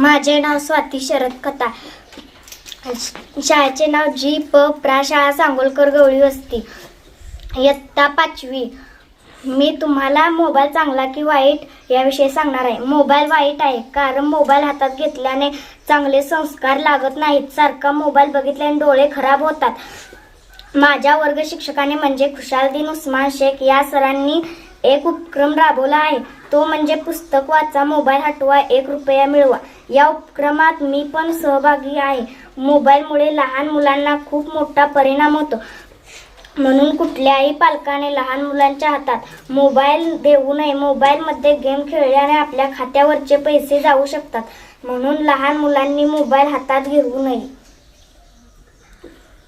माझे नाव स्वाती शरद कथा. शाळेचे नाव जी प प्रा शाळा सांगोलकर गवळी वस्ती. इयत्ता पाचवी. मी तुम्हाला मोबाईल चांगला की वाईट याविषयी सांगणार आहे. मोबाईल वाईट आहे कारण मोबाईल हातात घेतल्याने चांगले संस्कार लागत नाहीत. सारखा मोबाईल बघितल्याने डोळे खराब होतात. माझ्या वर्ग शिक्षकाने म्हणजे खुशालदीन उस्मान शेख या सरांनी एक उपक्रम राबवला आहे. तो म्हणजे पुस्तक वाचा मोबाईल हटवा एक रुपया मिळवा. या उपक्रमात मी पण सहभागी आहे. मोबाईलमुळे लहान मुलांना खूप मोठा परिणाम होतो. म्हणून कुठल्याही पालकाने लहान मुलांच्या हातात मोबाईल देऊ नये. मोबाईलमध्ये गेम खेळल्याने आपल्या खात्यावरचे पैसे जाऊ शकतात. म्हणून लहान मुलांनी मोबाईल हातात घेऊ नये.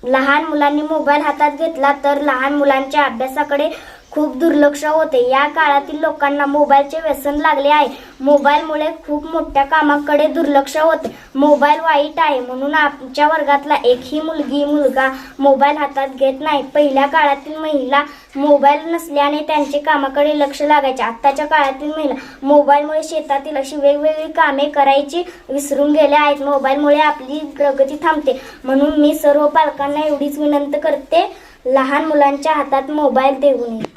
लहान मुलांनी मोबाईल हातात घेतला तर लहान मुलांच्या अभ्यासाकडे खूप दुर्लक्ष होते. या काळातील लोकांना मोबाईलचे व्यसन लागले आहे. मोबाईलमुळे खूप मोठ्या कामाकडे दुर्लक्ष होते. मोबाईल वाईट आहे म्हणून आमच्या वर्गातला एकही मुलगी मुलगा मोबाईल हातात घेत नाही. पहिल्या काळातील महिला मोबाईल नसल्याने त्यांचे कामाकडे लक्ष लागायचे. आत्ताच्या काळातील महिला मोबाईलमुळे शेतातील अशी वेगवेगळी कामे करायची विसरून गेल्या आहेत. मोबाईलमुळे आपली प्रगती थांबते. म्हणून मी सर्व पालकांना एवढीच विनंती करते. लहान मुलांच्या हातात मोबाईल देऊ नये.